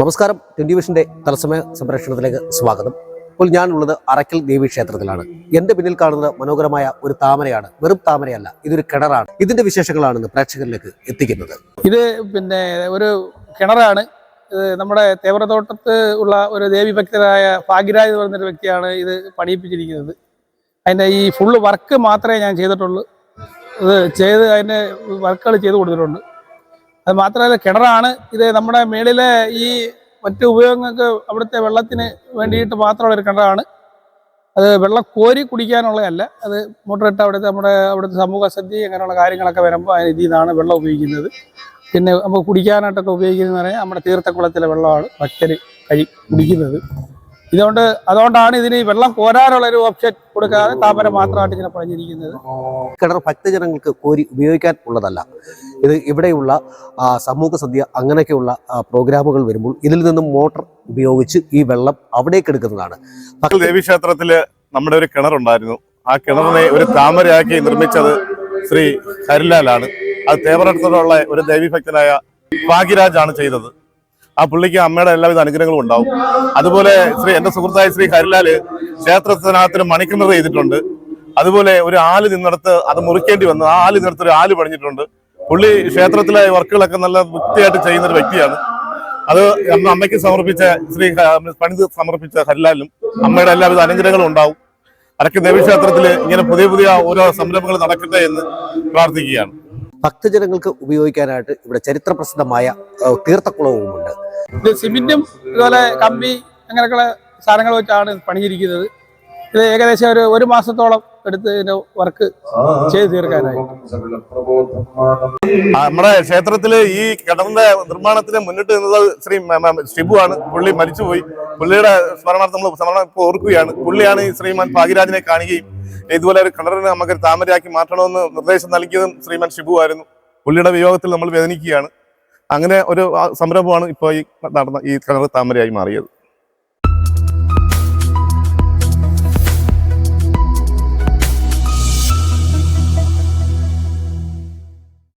നമസ്കാരം. ട്വന്റി വിഷന്റെ തത്സമയ സംപ്രേഷണത്തിലേക്ക് സ്വാഗതം. ഇപ്പോൾ ഞാനുള്ളത് അറക്കൽ ദേവി ക്ഷേത്രത്തിലാണ്. എന്റെ പിന്നിൽ കാണുന്നത് മനോഹരമായ ഒരു താമരയാണ്. വെറും താമരയല്ല ഇതൊരു കിണറാണ്. ഇതിന്റെ വിശേഷങ്ങളാണ് ഇന്ന് പ്രേക്ഷകരിലേക്ക് എത്തിക്കുന്നത്. ഇത് പിന്നെ ഒരു കിണറാണ്. നമ്മുടെ തേവരത്തോട്ടത്ത് ഉള്ള ഒരു ദേവി ഭക്തരായ ഭാഗ്യരാജ് എന്ന് പറയുന്നൊരു വ്യക്തിയാണ് ഇത് പണിയിപ്പിച്ചിരിക്കുന്നത്. അതിന്റെ ഈ ഫുള്ള് വർക്ക് മാത്രമേ ഞാൻ ചെയ്തിട്ടുള്ളൂ. ഇത് ചെയ്ത് അതിന്റെ വർക്കുകൾ ചെയ്ത് കൊടുത്തിട്ടുണ്ട്. അത് മാത്രമല്ല കിണറാണ്. ഇത് നമ്മുടെ മേളിലെ ഈ മറ്റു ഉപയോഗങ്ങൾക്ക് അവിടുത്തെ വെള്ളത്തിന് വേണ്ടിയിട്ട് മാത്രമുള്ള ഒരു കിണറാണ്. അത് വെള്ളം കോരി കുടിക്കാനുള്ളതല്ല. അത് മോട്ടറിട്ട് അവിടുത്തെ നമ്മുടെ അവിടുത്തെ സമൂഹ സദ്യ അങ്ങനെയുള്ള കാര്യങ്ങളൊക്കെ വരുമ്പോൾ അതിന് ഇതിൽ നിന്നാണ് വെള്ളം ഉപയോഗിക്കുന്നത്. പിന്നെ നമുക്ക് കുടിക്കാനായിട്ടൊക്കെ ഉപയോഗിക്കുന്നത് പറഞ്ഞാൽ നമ്മുടെ തീർത്ഥക്കുളത്തിലെ വെള്ളമാണ് ഭക്തർ കഴി കുടിക്കുന്നത്. ഇതുകൊണ്ട് അതുകൊണ്ടാണ് ഇതിന് വെള്ളം കോരാനുള്ള ഒരു ഓപ്ഷൻ കൊടുക്കാതെ താമര മാത്രമായിട്ട് ഇങ്ങനെ പറഞ്ഞിരിക്കുന്നത് കിണർ ഭക്തജനങ്ങൾക്ക് കോരി ഉപയോഗിക്കാൻ ഉള്ളതല്ല. ഇത് ഇവിടെയുള്ള ആ, സമൂഹ സദ്യ അങ്ങനെയൊക്കെയുള്ള ആ, പ്രോഗ്രാമുകൾ വരുമ്പോൾ ഇതിൽ നിന്നും മോട്ടർ ഉപയോഗിച്ച് ഈ വെള്ളം അവിടേക്ക് എടുക്കുന്നതാണ്. ദേവി ദേവീക്ഷേത്രത്തിൽ നമ്മുടെ ഒരു കിണറുണ്ടായിരുന്നു ആ കിണറിനെ ഒരു താമരയാക്കി നിർമ്മിച്ചത് ശ്രീ ഹരിലാലാണ്. അത് തേവരത്തോടുള്ള ഒരു ദേവി ദേവീഭക്തനായ ഭാഗ്യരാജാണ് ചെയ്തത്. ആ പുള്ളിക്ക് അമ്മയുടെ എല്ലാവിധ അനുഗ്രഹങ്ങളും ഉണ്ടാവും. അതുപോലെ ശ്രീ എന്റെ സുഹൃത്തായ ശ്രീ ഹരിലാൽ ക്ഷേത്രത്തിനകത്തിന് മണിക്കുന്നത് ചെയ്തിട്ടുണ്ട്. അതുപോലെ ഒരു ആൽ നിന്നിടത്ത് അത് മുറിക്കേണ്ടി വന്നു ആ ആൽ നിന്നിടത്ത് ഒരു ആൽ പണിഞ്ഞിട്ടുണ്ട്. പുള്ളി ക്ഷേത്രത്തിലെ വർക്കുകളൊക്കെ നല്ല വൃത്തിയായിട്ട് ചെയ്യുന്ന ഒരു വ്യക്തിയാണ്. അത് അമ്മ അമ്മയ്ക്ക് സമർപ്പിച്ച ശ്രീ പണിത് സമർപ്പിച്ച ഹരിലാലിനും അമ്മയുടെ എല്ലാവിധ അനുഗ്രഹങ്ങളും ഉണ്ടാവും. അരക്ക് ദേവീക്ഷേത്രത്തിൽ ഇങ്ങനെ പുതിയ പുതിയ ഓരോ സംരംഭങ്ങൾ നടക്കട്ടെ എന്ന് പ്രാർത്ഥിക്കുകയാണ്. ഭക്തജനങ്ങൾക്ക് ഉപയോഗിക്കാനായിട്ട് ഇവിടെ ചരിത്രപ്രസിദ്ധമായ പ്രസിദ്ധമായ തീർത്ഥക്കുളവുമുണ്ട്. ഇത് സിമെന്റും ഇതുപോലെ കമ്പി അങ്ങനെയൊക്കെയുള്ള സാധനങ്ങൾ വെച്ചാണ് പണിഞ്ഞിരിക്കുന്നത് ഇത് ഏകദേശം ഒരു ഒരു മാസത്തോളം എടുത്ത് ഇതിന്റെ വർക്ക് ചെയ്ത് തീർക്കാനായി. നമ്മുടെ ക്ഷേത്രത്തിൽ ഈ കിടന്ന നിർമ്മാണത്തിന് മുന്നിട്ട് നിന്നത് ശ്രീ ഷിബു ആണ്. പുള്ളി മരിച്ചുപോയി. പുള്ളിയുടെ സ്മരണാർത്ഥം നമ്മൾ സ്മരണം ഇപ്പൊ ഓർക്കുകയാണ്. പുള്ളിയാണ് ഈ ശ്രീമാൻ ഭാഗ്യരാജിനെ കാണുകയും ഇതുപോലെ ഒരു കിണറിനെ നമുക്ക് താമരയാക്കി മാറ്റണമെന്ന് നിർദ്ദേശം നൽകിയതും ശ്രീമാൻ ഷിബു ആയിരുന്നു. പുള്ളിയുടെ വിയോഗത്തിൽ നമ്മൾ വേദനിക്കുകയാണ്. അങ്ങനെ ഒരു സംരംഭമാണ് ഇപ്പോൾ ഈ നടന്ന ഈ കിണർ താമരയായി മാറിയത്.